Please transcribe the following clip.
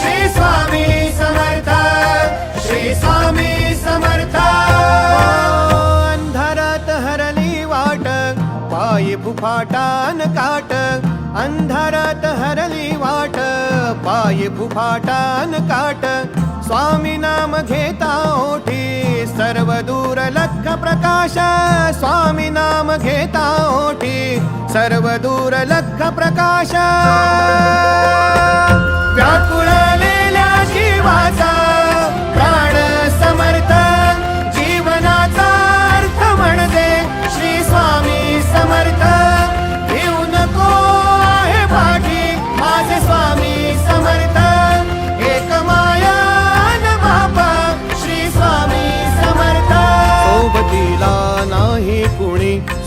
श्री स्वामी समर्थ। श्री स्वामी समर्थ। अंधारात हरली फुफाटान काट। अंधारात हरली वाट, पायी फुफाटान काट। स्वामी नाम घेता ओठी, सर्व दूर लख प्रकाश। स्वामी नाम घेता ओठी, सर्व दूर लख प्रकाश।